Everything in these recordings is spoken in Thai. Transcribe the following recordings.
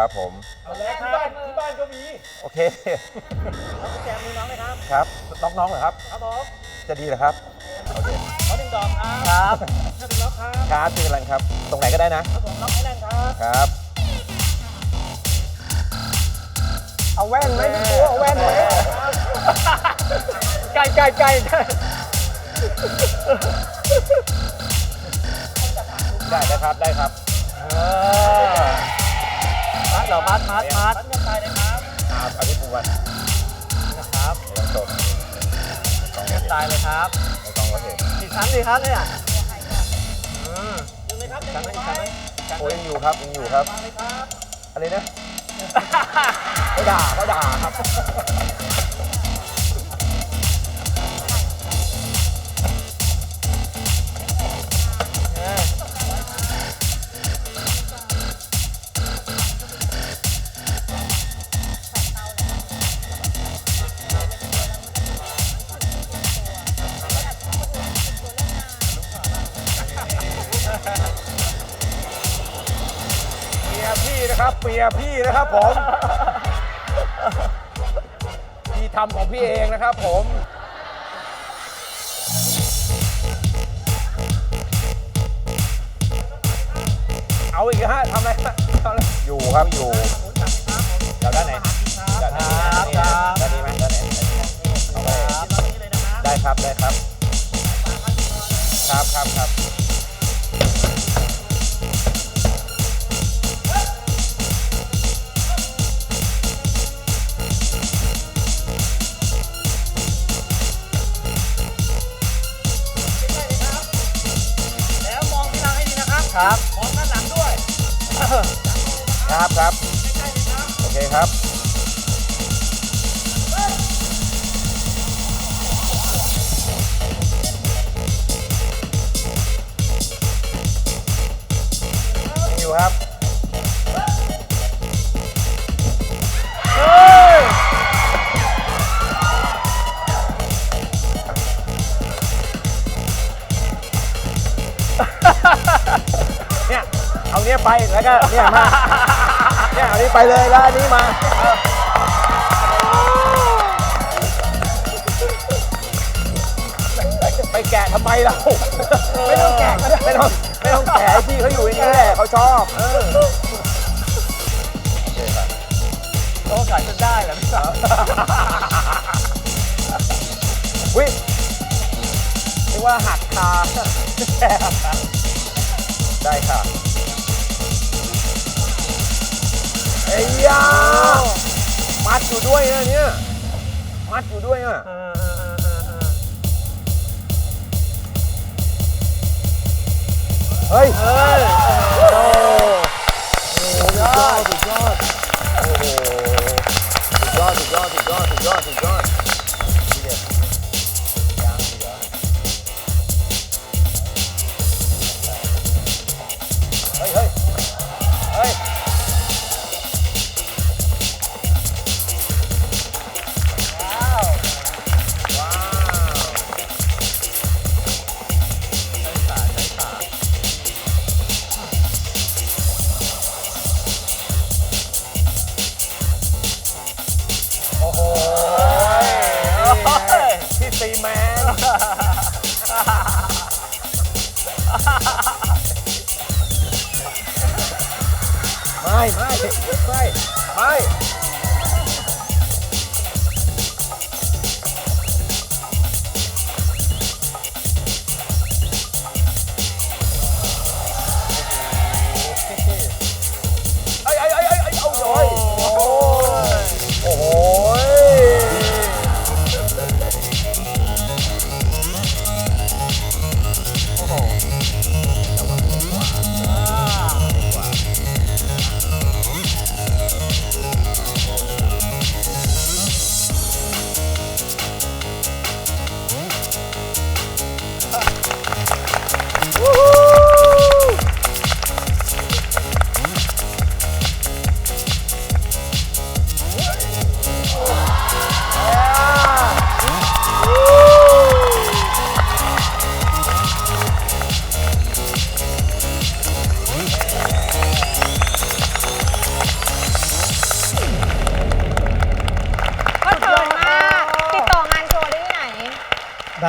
ครับผม เอาแล้วครับ ที่บ้านก็มีโอเค เอากุญแจมือน้องเลยครับ ครับ น้องๆเหรอครับ ครับผมจะดีเหรอครับ โอเค ขอหนึ่งดอกครับครับถ้าเป็นล็อกครับ ครับชื่ออะไรครับ ตรงไหนก็ได้นะ ครับผมล็อกให้แน่นครับ ครับ เอาแว่นไหมพี่ตัวเอาแว่นไหมไกลไกลไกลได้ได้ครับ ได้ครับมัด เหรอมัดมัดมัดมัดเงินตายเลยครับครับอภิภูวันนะครับไม่ต้องจดกล้องเงินตายเลยครับไม่ต้องก็เห็นกี่ชั้นดีครับเนี่ยอืมยังเลยครับชั้นไหนชั้นไหนชั้นโอ้ยยังอยู่ครับยังอยู่ครับวางเลยครับอะไรนะเขาด่าเขาด่าครับ นะครับเมียพี่นะครับผมพี่ทำของพี่เองนะครับผมเอาอีกฮะทำอะไรทำอะไรอยู่ครับอยู่เดี๋ยวด้านไหนด้านไหนด้านนี้ไหมด้านไหนเอาไปได้ครับได้ครับ ครับครับครับ ครับครับมองด้านหลังด้วย ครับครับใกล้ๆเลยครับโอเคครับ แล้วก็เนี่ยมาเนี่ยเอานี้ไปเลยแล้วอันนี้มาไปแกะทำไมเราไม่ต้องแกะก็ได้ไม่ต้องไม่ต้องแกะให้พี่เขาอยู่อย่างนี้แหละเขาชอบเออโอเคครับโอ้ขายจนได้เหรอพี่สาววินึกว่าหักคาได้ค่ะ ดอยู่ด้วยนะเนี่ยมัดอยู่ด้วยอะเออเออเออเออเออเฮ้ยเฮ้ยโอ้โหสุดยอดสุดยอดโอ้โหสุดยอดสุดยอดสุดยอดสุดยอดสุดยอดดี ซีแมนไม่ไม่ไม่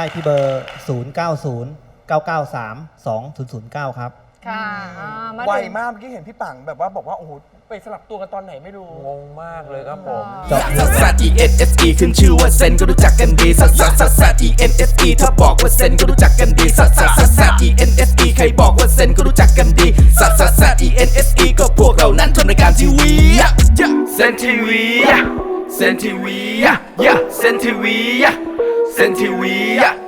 ได้ที่เบอร์ 0 9 0 9 9 3 2 0 0 9 ครับ ค่ะอ่ามาไวถึงมากเมื่อกี้เห็นพี่ปังแบบว่าบอกว่า โอ้โห ไปสลับตัวกันตอนไหนไม่รู้ งงมากเลยครับผมเจาะซัสซัส E N S E ขึ้นชื่อว่าเซนก็รู้จักกันดีซัสซัสซัสซัส E N S E ถ้าบอกว่าเซนก็รู้จักกันดีซัสซัสซัสซัส E N S E ใครบอกว่าเซนก็รู้จักกันดีซัสซัสซัส E N S E ก็พวกเรานั้นทำรายการทีวีเซนทีวีเซนทีวีเซนทีวี เซนทีวี